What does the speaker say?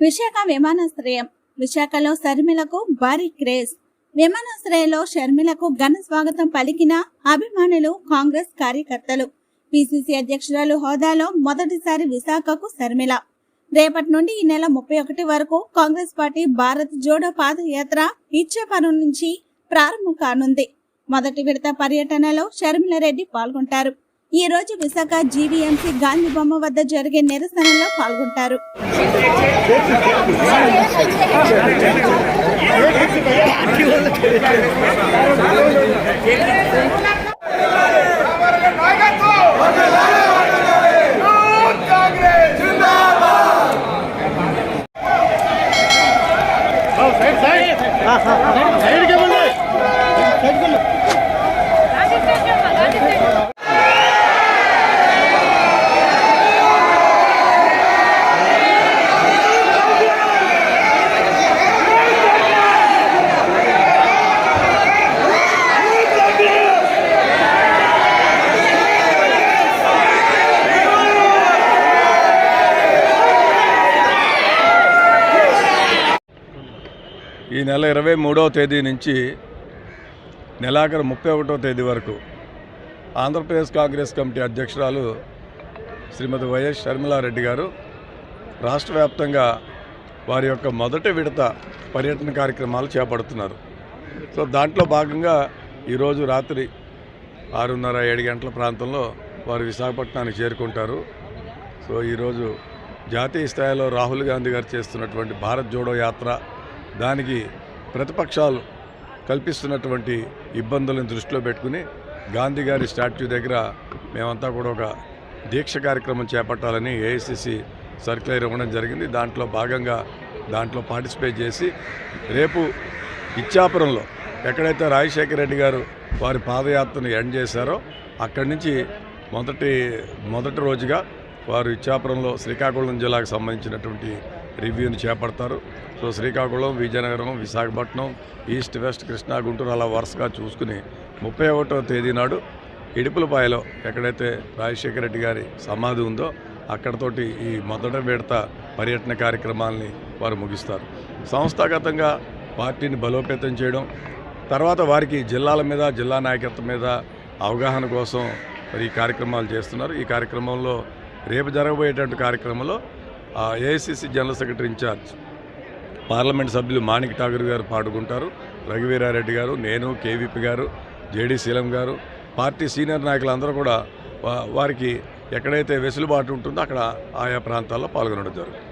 విశాఖ విమానాశ్రయం విశాఖలో షర్మిలకు భారీ క్రేజ్. విమానాశ్రయంలో షర్మిలకు ఘన స్వాగతం పలికిన అభిమానులు కాంగ్రెస్ కార్యకర్తలు. పిసిసి అధ్యక్షురాలు హోదాలో మొదటిసారి విశాఖకు షర్మిల రేపటి నుండి ఈ నెల ముప్పై ఒకటి వరకు కాంగ్రెస్ పార్టీ భారత్ జోడో పాదయాత్ర ఇచ్చేపరం నుంచి ప్రారంభం కానుంది. మొదటి విడత పర్యటనలో షర్మిల రెడ్డి పాల్గొంటారు. ఈ రోజు విశాఖ జీవీఎంసీ గాంధీ బొమ్మ వద్ద జరిగే నిరసనలో పాల్గొంటారు. ఈ నెల ఇరవై మూడవ తేదీ నుంచి నెలాఖరు ముప్పై ఒకటో తేదీ వరకు ఆంధ్రప్రదేశ్ కాంగ్రెస్ కమిటీ అధ్యక్షురాలు శ్రీమతి వైఎస్ షర్మిలారెడ్డి గారు రాష్ట్ర వ్యాప్తంగా వారి యొక్క మొదటి విడత పర్యటన కార్యక్రమాలు చేపడుతున్నారు. సో దాంట్లో భాగంగా ఈరోజు రాత్రి ఆరున్నర ఏడు గంటల ప్రాంతంలో వారు విశాఖపట్నానికి చేరుకుంటారు. సో ఈరోజు జాతీయ స్థాయిలో రాహుల్ గాంధీ గారు చేస్తున్నటువంటి భారత్ జోడో యాత్ర దానికి ప్రతిపక్షాలు కల్పిస్తున్నటువంటి ఇబ్బందులను దృష్టిలో పెట్టుకుని గాంధీ గారి స్టాట్యూ దగ్గర మేమంతా కూడా ఒక దీక్ష కార్యక్రమం చేపట్టాలని ఏఐసిసి సర్క్యులర్ ఇవ్వడం జరిగింది. దాంట్లో భాగంగా దాంట్లో పార్టిసిపేట్ చేసి రేపు ఇచ్చాపురంలో ఎక్కడైతే రాజశేఖర రెడ్డి గారు వారి పాదయాత్రను ఎండ్ చేశారో అక్కడి నుంచి మొదటి మొదటి రోజుగా వారు ఇచ్చాపురంలో శ్రీకాకుళం జిల్లాకు సంబంధించినటువంటి రివ్యూని చేపడతారు. So Srikakulam Vizianagaram Visakhapatnam east west Krishna Guntur అలా వరుసగా చూసుకుని ముప్పై ఒకటో తేదీ నాడు ఇడుపులపాయలో ఎక్కడైతే రాజశేఖర రెడ్డి గారి సమాధి ఉందో అక్కడతోటి ఈ మొదటి విడత పర్యటన కార్యక్రమాలని వారు ముగిస్తారు. సంస్థాగతంగా పార్టీని బలోపేతం చేయడం తర్వాత వారికి జిల్లాల మీద జిల్లా నాయకత్వం మీద అవగాహన కోసం మరి ఈ కార్యక్రమాలు చేస్తున్నారు. ఈ కార్యక్రమంలో రేపు జరగబోయేటువంటి కార్యక్రమంలో AICC general secretary in charge parliament సభ్యులు మాణిక్ ఠాగూర్ గారు పాల్గొంటారు రఘువీరారెడ్డి గారు నేను కేవీపీ గారు జేడీ శీలం గారు పార్టీ సీనియర్ నాయకులందరూ కూడా వారికి ఎక్కడైతే వెసులుబాటు ఉంటుందో అక్కడ ఆయా ప్రాంతాల్లో పాల్గొనడం జరుగుతుంది.